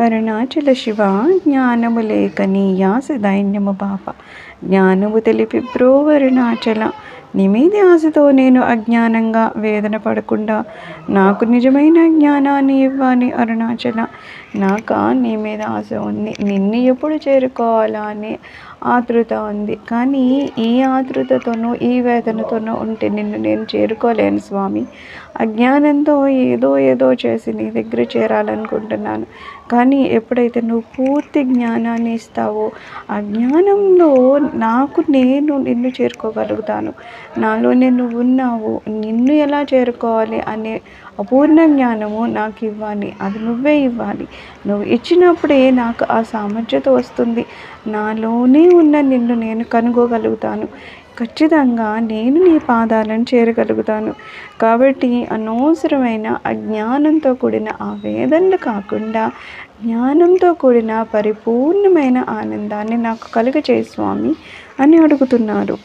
అరుణాచల శివ జ్ఞానము లేక నీ యాస దైన్యము పాప. జ్ఞానము తెలిపి బ్రోవరుణాచల నీ మీది ఆశతో నేను అజ్ఞానంగా వేదన పడకుండా నాకు నిజమైన జ్ఞానాన్ని ఇవ్వాలి అరుణాచల. నాక నీ మీద ఆశ ఉంది. నిన్ను ఎప్పుడు చేరుకోవాలా అని ఆతృత ఉంది. కానీ ఈ ఆతృతతోనూ ఈ వేదనతోనూ ఉంటే నిన్ను నేను చేరుకోలేను స్వామి. అజ్ఞానంతో ఏదో ఏదో చేసి నీ దగ్గర చేరాలనుకుంటున్నాను. కానీ ఎప్పుడైతే నువ్వు పూర్తి జ్ఞానాన్ని ఇస్తావో ఆ జ్ఞానంలో నాకు నేను నిన్ను చేరుకోగలుగుతాను. నాలోనే నువ్వు ఉన్నావు నిన్ను ఎలా చేరుకోవాలి అనే అపూర్ణ జ్ఞానము నాకు ఇవ్వాలి. అది నువ్వే ఇవ్వాలి. నువ్వు ఇచ్చినప్పుడే నాకు ఆ సామర్థ్యత వస్తుంది. నాలోనే ఉన్న నిన్ను నేను కనుగోగలుగుతాను. ఖచ్చితంగా నేను నీ పాదాలను చేరగలుగుతాను. కాబట్టి అనవసరమైన అజ్ఞానంతో కూడిన ఆ వేదనలు కాకుండా జ్ఞానంతో కూడిన పరిపూర్ణమైన ఆనందాన్ని నాకు కలుగచేయి స్వామి అని అడుగుతున్నారు.